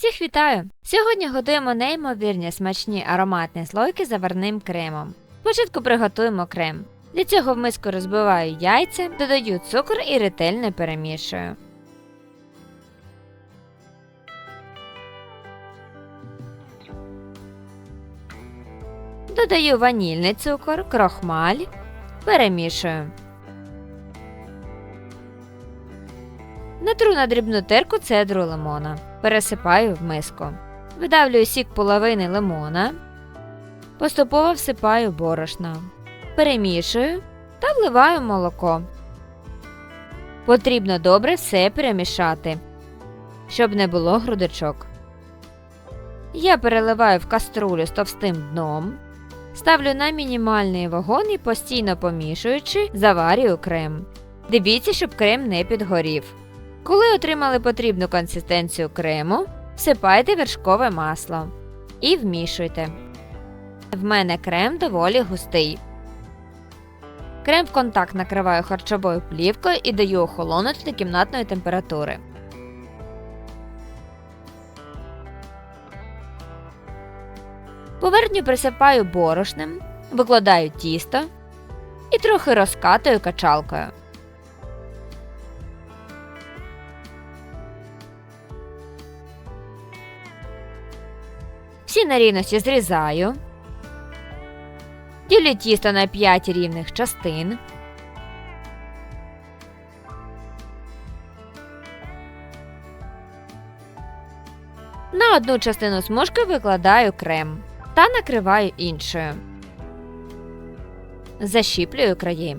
Всіх вітаю! Сьогодні готуємо неймовірні смачні ароматні слойки заварним кремом. Спочатку приготуємо крем. Для цього в миску розбиваю яйця, додаю цукор і ретельно перемішую. Додаю ванільний цукор, крохмаль, перемішую. Натру на дрібну терку цедру лимона. Пересипаю в миску. Видавлюю сік половини лимона. Поступово всипаю борошно. Перемішую та вливаю молоко. Потрібно добре все перемішати, щоб не було грудочок. Я переливаю в каструлю з товстим дном. Ставлю на мінімальний вогонь і постійно помішуючи, заварюю крем. Дивіться, щоб крем не підгорів. Коли отримали потрібну консистенцію крему, всипайте вершкове масло і вмішуйте. В мене крем доволі густий. Крем в контакт накриваю харчовою плівкою і даю охолонути до кімнатної температури. Поверхню присипаю борошнем, викладаю тісто і трохи розкатую качалкою. Всі нерівності зрізаю. Ділю тісто на 5 рівних частин. На одну частину смужки викладаю крем та накриваю іншою. Защіплюю краї.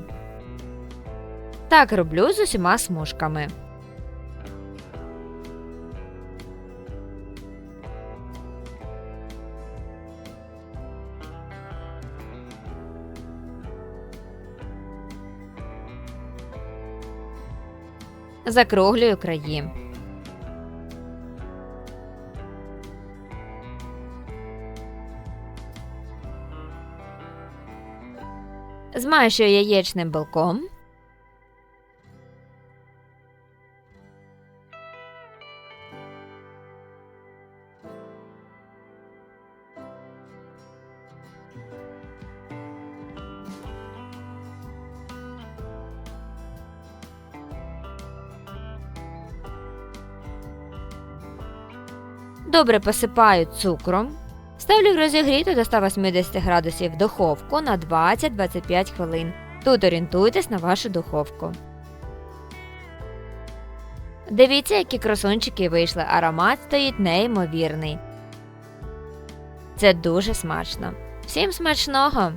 Так роблю з усіма смужками. Закруглюю краї. Змащую яєчним белком. Добре посипаю цукром. Ставлю в розігріту до 180 градусів духовку на 20-25 хвилин. Тут орієнтуйтесь на вашу духовку. Дивіться, які красунчики вийшли. Аромат стоїть неймовірний. Це дуже смачно. Всім смачного!